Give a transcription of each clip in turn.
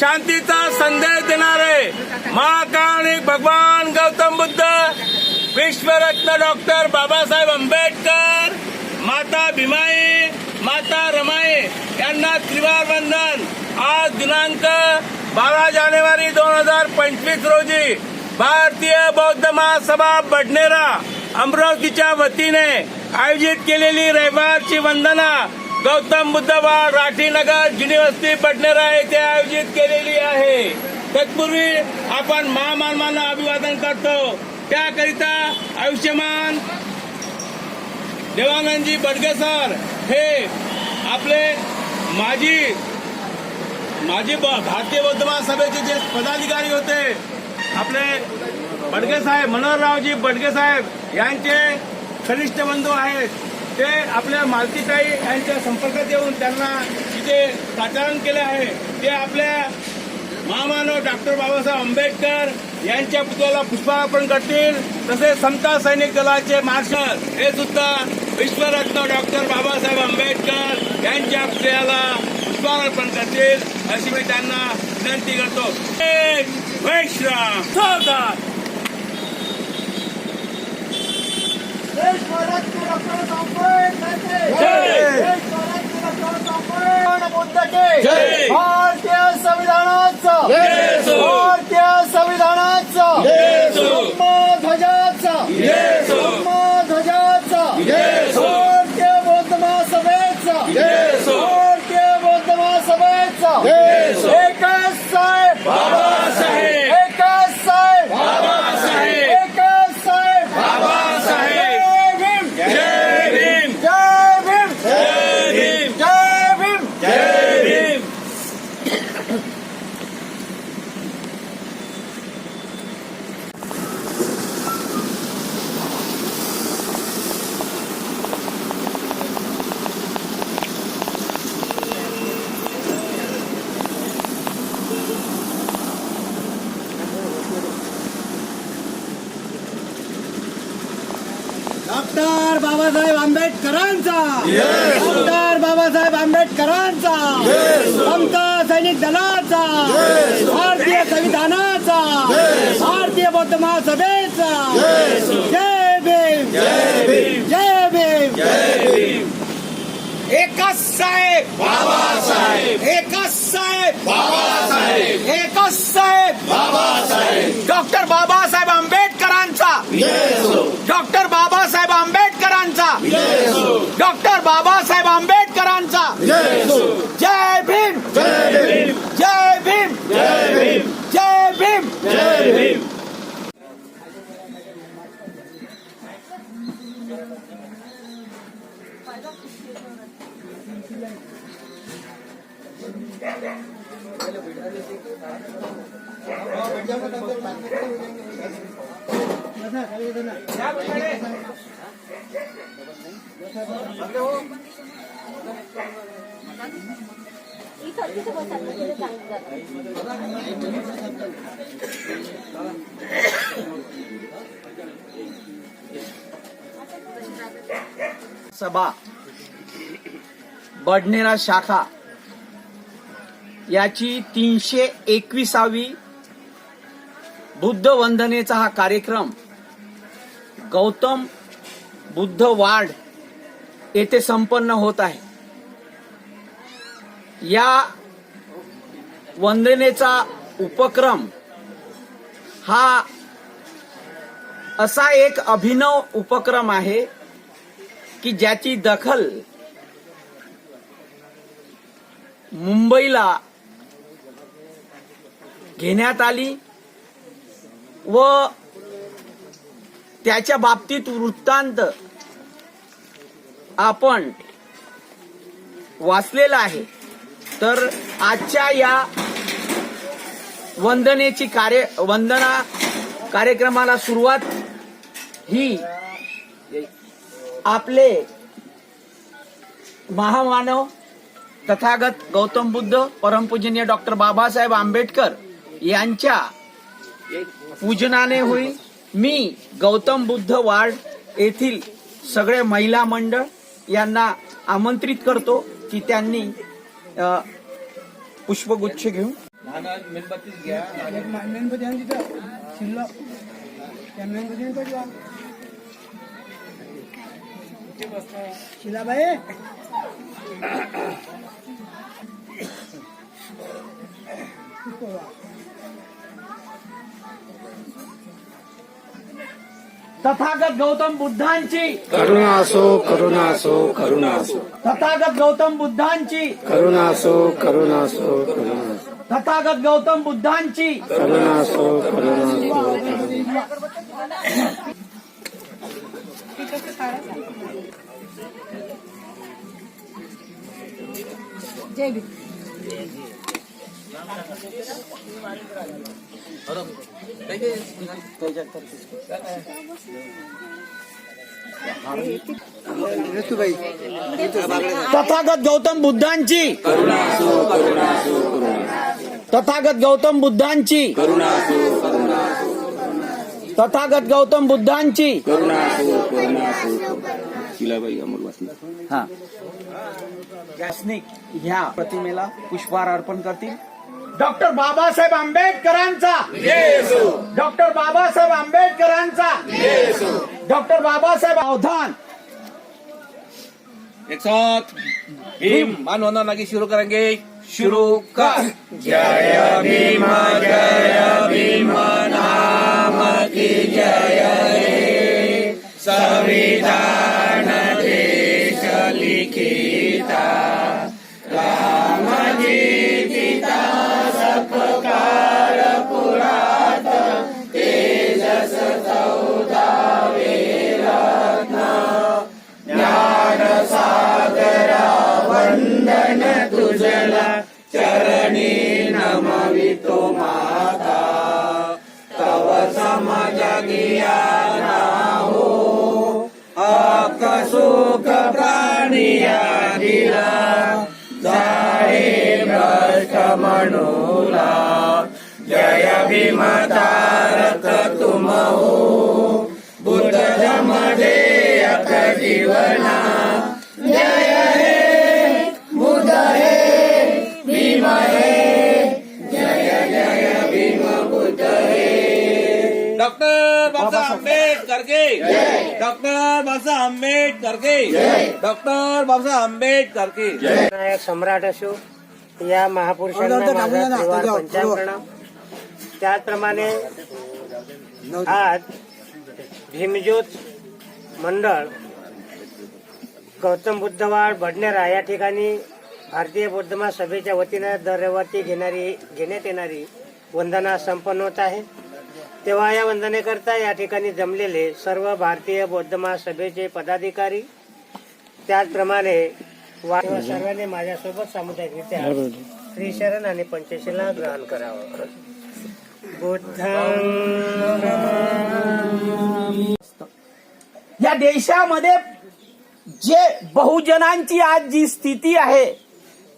शांतीचा संदेश देणारे महाकाणी भगवान गौतम बुद्ध विश्वरत्न डॉक्टर बाबासाहेब आंबेडकर माता भीमाई माता रमाई यांना त्रिवार वंदन. आज दिनांक बारा जानेवारी दोन हजार पंचवीस रोजी भारतीय बौद्ध महासभा बडनेरा अमरावतीच्या वतीने आयोजित केलेली रविवारची वंदना गौतम बुद्धवाड राठीनगर जिनीवस्ती बडनेरा येथे आयोजित केलेली आहे. तत्पूर्वी आपण महामानवांना अभिवादन करतो. त्याकरिता आयुष्यमान देवानंदजी बडगे सर हे आपले माजी माजी भारतीय बौद्ध महासभेचे जे पदाधिकारी होते आपले बडगे साहेब मनोहररावजी बडगे साहेब यांचे कनिष्ठ बंधू आहेत. ते आपल्या मालतीताई यांच्या संपर्कात येऊन त्यांना जिथे पाचारण केले आहे. ते आपल्या महामानव डॉक्टर बाबासाहेब आंबेडकर यांच्या पुतळ्याला पुष्पार्पण करतील. तसेच समता सैनिक दलाचे मार्शल हे सुद्धा विश्वरत्न डॉक्टर बाबासाहेब आंबेडकर यांच्या पुतळ्याला पुष्पार्पण करतील अशी मी त्यांना विनंती करतो. वैश्राम सरदार भारतीय संविधानाचं येसू. भारतीय संविधानाचं येसू. ध्वजाचं येसू. ध्वजाचं येसू. भारतीय बौद्ध महासभेचं येसू. भारतीय बौद्ध महासभेचं येसू. एकच साहेब बाबासाहेब एकच साहेब बाबासाहेब एकच साहेब बाबासाहेब जय भीम जय भीम जय भीम जय भीम जय भीम जय भीम डॉक्टर बाबासाहेब डॉक्टर बाबासाहेब आंबेडकरांचा. समता सैनिक दलाचा. भारतीय संविधानाचा. भारतीय बौद्ध महासभेचा. जय भीम. जय भीम. जय भीम एकच साहेब. बाबासाहेब. एकच साहेब. बाबासाहेब. एकच साहेब. बाबासाहेब. डॉक्टर बाबासाहेब आंबेडकरांचा. डॉक्टर बाबासाहेब आंबेडकरांचा. डॉक्टर बाबासाहेब आंबेडकरांचा. जय भीम. जय भीम. जय भीम. सभा बडनेरा शाखा याची तीनशे एकविसावी बुद्ध वंदनेचा हा कार्यक्रम गौतम बुद्ध वाढ येथे संपन्न होत आहे. या वंदनेचा उपक्रम हा असा एक अभिनव उपक्रम आहे की ज्याची दखल मुंबईला घेण्यात आली व त्याच्या बाबतीत वृत्तांत आपण वाचलेलं आहे. तर आजच्या या वंदनेची कार्य वंदना कार्यक्रमाला सुरुवात ही आपले महामानव तथागत गौतम बुद्ध परमपूजनीय डॉक्टर बाबासाहेब आंबेडकर यांच्या पूजनाने होईल. मी गौतम बुद्ध वार्ड येथील सगळे महिला मंडळ यांना आमंत्रित करतो की त्यांनी पुष्पगुच्छ घेऊन. एक तथागत गौतम बुद्धांची. करुणा असो करुणा असो करुणा असो तथागत गौतम बुद्धांची. करुणा असो करुणा असो करुणा असो तथागत गौतम बुद्धांची. करुणा असो करुणा असो जय तथागत गौतम बुद्धांची. तथागत गौतम बुद्धांची. तथागत गौतम बुद्धांची. हा. ह्या प्रतिमेला पुष्पहार अर्पण करतील. डॉक्टर बाबासाहेब आंबेडकरांचा. डॉक्टर बाबासाहेब आंबेडकरांचा. डॉक्टर बाबासाहेब अवधान एक साथ भीम मानवंदना लगी शुरू करेंगे शुरू कर. जय भीम जय भीम नाम की जय. संविधान देश लिखिता. जीवना जय हे बुद्ध हे भीम हे जय जय भीम बुद्ध हे डॉक्टर बाबासाहेब आंबेडकर के। डॉक्टर बाबासाहेब आंबेडकर के। डॉक्टर बाबासाहेब आंबेडकर के। सम्राट असो या महापुरुषांना माझा त्रिवार पंचांग प्रणाम. त्याचप्रमाणे आज भीमज्योत मंडळ गौतम बुद्धवाड बडनेरा या ठिकाणी भारतीय बौद्ध महासभेच्या वतीनं दर रविवारी घेणारी घेण्यात येणारी वंदना संपन्न होत आहे. तेव्हा या वंदनेकरता या ठिकाणी जमलेले सर्व भारतीय बौद्ध महासभेचे पदाधिकारी त्याचप्रमाणे वा- सर्वांनी माझ्यासोबत सामुदायिकरित्या श्रीशरण आणि पंचशीला ग्रहण करावं. बुद्धं या देशामध्ये जे बहुजनांची आज जी स्थिती आहे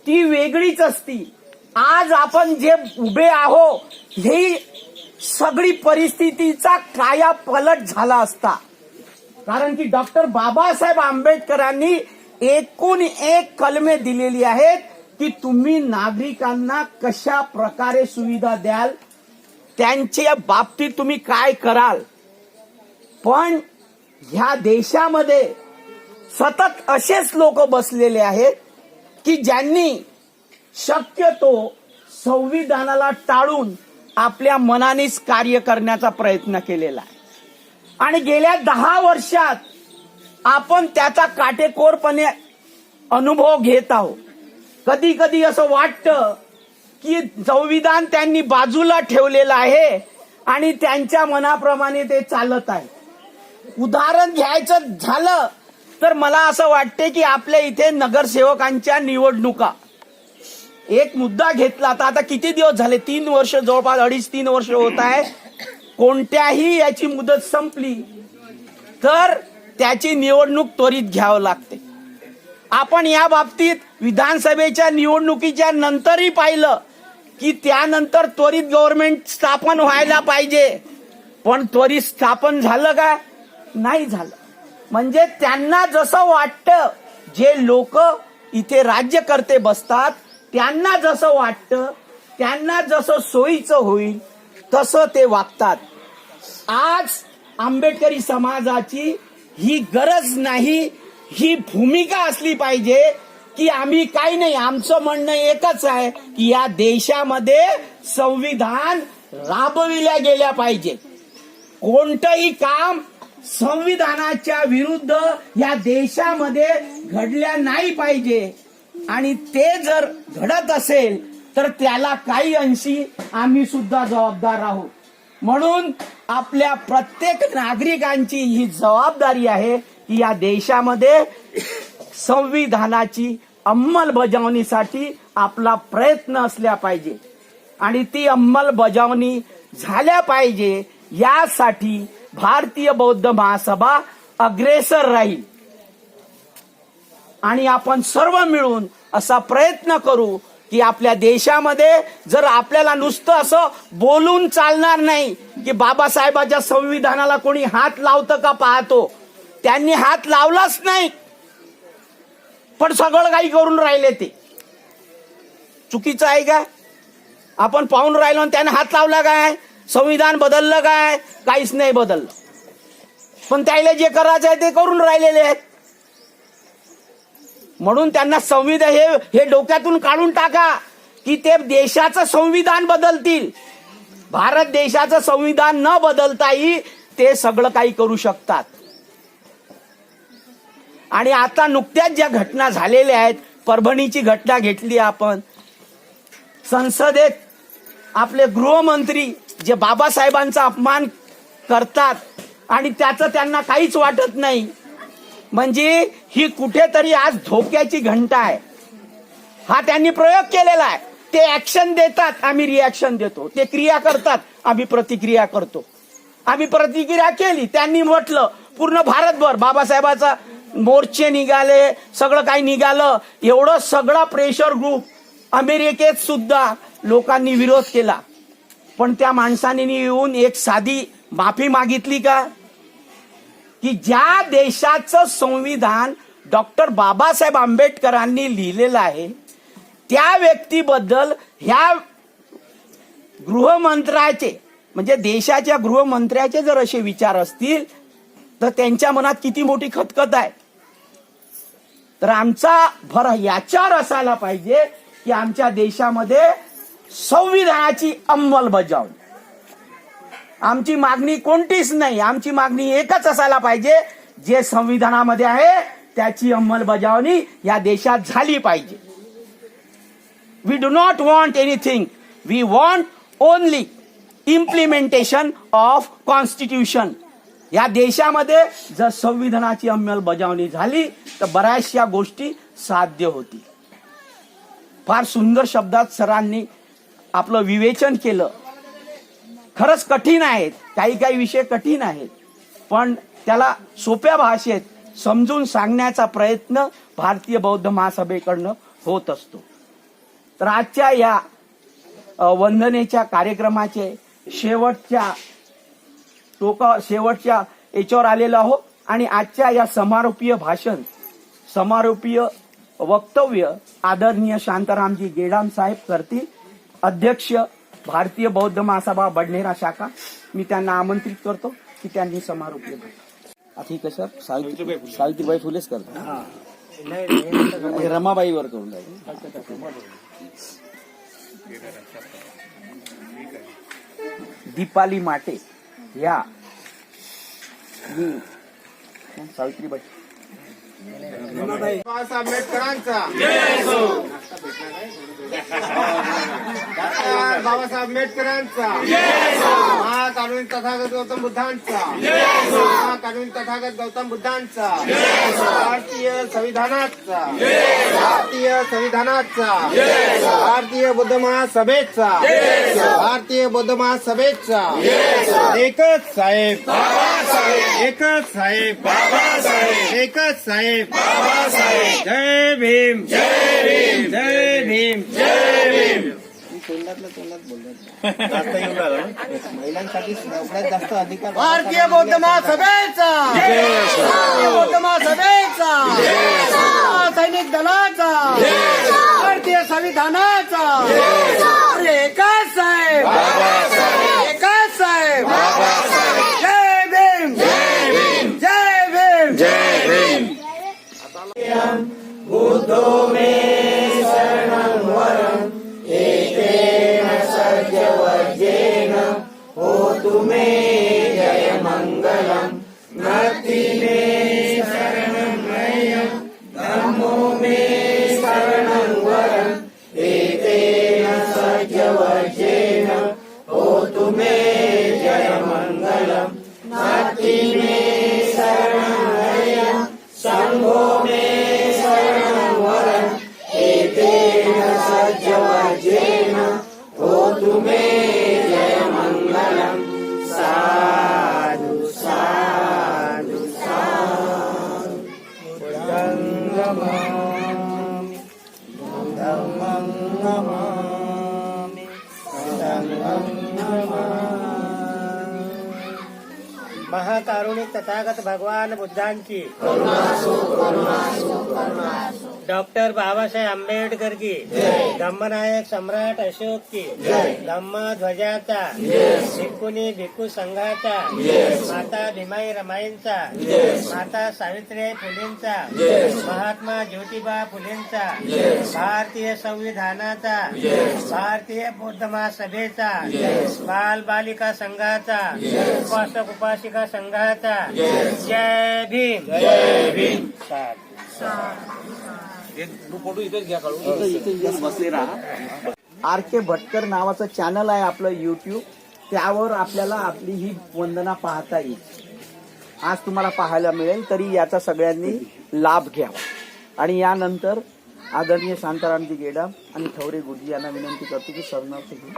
ती वेगळीच असती. आज आपण जे उभे आहो ही सगळी परिस्थितीचा काया पलट झाला असता. कारण की डॉक्टर बाबासाहेब आंबेडकरांनी एकूण एक कलमे दिलेली आहेत की तुम्ही नागरिकांना कशा प्रकारे सुविधा द्याल त्यांच्या बाबतीत तुम्ही काय कराल. पण ह्या देशामध्ये सतत असेच लोक बसलेले आहेत की ज्यांनी शक्यतो संविधानाला टाळून आपल्या मनानेच कार्य करण्याचा प्रयत्न केलेला आहे. आणि गेल्या दहा वर्षात आपण त्याचा काटेकोरपणे अनुभव घेत आहोत. कधी कधी असं वाटतं की संविधान त्यांनी बाजूला ठेवलेलं आहे आणि त्यांच्या मनाप्रमाणे ते चालत आहे. उदाहरण घ्यायचं झालं तर मला असं वाटते की आपल्या इथे नगरसेवकांच्या निवडणुका. एक मुद्दा घेतला तर आता किती दिवस झाले? तीन वर्ष जवळपास अडीच तीन वर्ष होत आहे. कोणत्याही याची मुदत संपली तर त्याची निवडणूक त्वरित घ्यावं लागते. आपण या बाबतीत विधानसभेच्या निवडणुकीच्या नंतरही पाहिलं की त्यानंतर त्वरित गव्हर्नमेंट स्थापन व्हायला पाहिजे. पण त्वरित स्थापन झालं का? नाही झालं. म्हणजे त्यांना जसं वाटतं जे लोक इथे राज्यकर्ते बसतात त्यांना जसं वाटतं त्यांना जसं सोयीचं होईल तसं ते वागतात. आज आंबेडकरी समाजाची ही गरज नाही ही भूमिका असली पाहिजे की आम्ही काही नाही आमचं म्हणणं एकच आहे की या देशामध्ये संविधान राबविल्या गेल्या पाहिजे. कोणतंही काम संविधानाच्या विरुद्ध या देशामध्ये घडल्या नाही पाहिजे. आणि ते जर घडत असेल तर त्याला काही अंशी आम्ही सुद्धा जबाबदार आहोत. म्हणून आपल्या प्रत्येक नागरिकांची ही जबाबदारी आहे की या देशामध्ये संविधानाची अंमलबजावणीसाठी आपला प्रयत्न असल्या पाहिजे. आणि ती अंमलबजावणी झाल्या पाहिजे यासाठी भारतीय बौद्ध महासभा अग्रेसर राहील. आणि आपण सर्व मिळून असा प्रयत्न करू की आपल्या देशामध्ये जर आपल्याला नुसतं असं बोलून चालणार नाही की बाबासाहेबाच्या संविधानाला कोणी हात लावतं का पाहतो? त्यांनी हात लावलाच नाही. पण सगळं काही करून राहिले ते. चुकीचं आहे का? आपण पाहून राहिलो आणि त्याने हात लावला काय? संविधान बदललं काय? काहीच नाही बदललं. पण त्याला जे करायचं आहे ते करून राहिलेले आहेत. म्हणून त्यांना संविधान हे हे डोक्यातून काढून टाका की ते देशाचं संविधान बदलतील. भारत देशाचं संविधान न बदलताही ते सगळं काही करू शकतात. आणि आता नुकत्याच ज्या घटना झालेल्या आहेत परभणीची घटना घेतली आपण. संसदेत आपले गृहमंत्री जे बाबासाहेबांचा अपमान करतात आणि त्याचं त्यांना काहीच वाटत नाही. म्हणजे ही कुठेतरी आज धोक्याची घंटा आहे. हा त्यांनी प्रयोग केलेला आहे. ते ऍक्शन देतात आम्ही रिॲक्शन देतो. ते क्रिया करतात आम्ही प्रतिक्रिया करतो. आम्ही प्रतिक्रिया केली त्यांनी म्हटलं पूर्ण भारतभर बाबासाहेबाचा मोर्चे निघाले सगळं काही निघालं. एवढं सगळा प्रेशर ग्रुप अमेरिकेत सुद्धा लोकांनी विरोध केला. पण त्या माणसाने येऊन एक साधी माफी मागितली का? की ज्या देशाचं संविधान डॉक्टर बाबासाहेब आंबेडकरांनी लिहिलेलं आहे त्या व्यक्तीबद्दल ह्या गृहमंत्र्याचे म्हणजे देशाच्या गृहमंत्र्याचे जर असे विचार असतील तर त्यांच्या मनात किती मोठी खतखत आहे. तर आमचा भर याच्यावर असायला पाहिजे की आमच्या देशामध्ये संविधानाची अंमलबजावणी. आमची मागणी कोणतीच नाही. आमची मागणी एकच असायला पाहिजे. जे संविधानामध्ये आहे त्याची अंमलबजावणी या देशात झाली पाहिजे. We do not want anything we want only implementation of constitution या देशामध्ये जर संविधानाची अंमलबजावणी झाली तर बऱ्याचशा गोष्टी साध्य होतील. फार सुंदर शब्दात सरांनी आपलं विवेचन केलं. खरंच कठीण आहेत. काही काही विषय कठीण आहेत. पण त्याला सोप्या भाषेत समजून सांगण्याचा प्रयत्न भारतीय बौद्ध महासभेकडनं होत असतो. तर आजच्या या वंदनेच्या कार्यक्रमाचे शेवटच्या टोका शेवटच्या याच्यावर आलेलो आहो आणि आजच्या या समारोपीय भाषण समारोपीय वक्तव्य आदरणीय शांतारामजी गेडाम साहेब करतील. अध्यक्ष भारतीय बौद्ध महासभा बडनेरा शाखा. मी त्यांना आमंत्रित करतो की त्यांनी समारोपीय भाषण आता ही कसं सावित्री सावित्रीबाई फुलेच करतात. आणि रमाबाईवर करून राहिले दीपाली माटे या. मी सावित्रीबाई. बाबासाहेब आंबेडकरांचा. डॉक्टर बाबासाहेब आंबेडकरांचा महाकानून तथागत गौतम बुद्धांचा. महाकानून तथागत गौतम बुद्धांचा. भारतीय संविधानाचा. भारतीय संविधानाचा. भारतीय बुद्ध महासभेचा. भारतीय बुद्ध महासभेचा. एकच साहेब. एकच साहेब. एकच साहेब. जय भीम. जय भीम. जय भीम. जय भीम. तोंडातलं तोंडात बोलतात महिलांसाठी सगळ्यात जास्त अधिकार भारतीय बौद्ध महासभेचा. भारतीय बौद्ध महासभेचा. सैनिक दलाचा. भारतीय संविधानाचा. me, servant of the word. සංඝං නමාමි සංඝං නමාමි මහා කරුණික තථාගත භගවාන බුද්ධාංකී කරුණාසු කරුණාසු කරුණාසු डॉक्टर बाबासाहेब आंबेडकर की धम्मनायक सम्राट अशोक की धम्म ध्वजाचा. भिक्खुनी भिक्खू संघाचा. माता भीमाई रमाईंचा. माता सावित्रीबाई फुलेंचा. महात्मा ज्योतिबा फुलेंचा. भारतीय संविधानाचा. भारतीय बौद्ध महासभेचा बाल बालिका संघाचा. उपासक उपासिका संघाचा. जय. भीम. जय भीम. आर के भटकर नावाचं चॅनल आहे आपलं युट्यूब त्यावर आपल्याला आपली ही वंदना पाहता येईल. आज तुम्हाला पाहायला मिळेल तरी याचा सगळ्यांनी लाभ घ्यावा. आणि यानंतर आदरणीय शांतारामजी गेडाम आणि ठवरे गुरुजी यांना विनंती करतो की सरनाथ घेऊन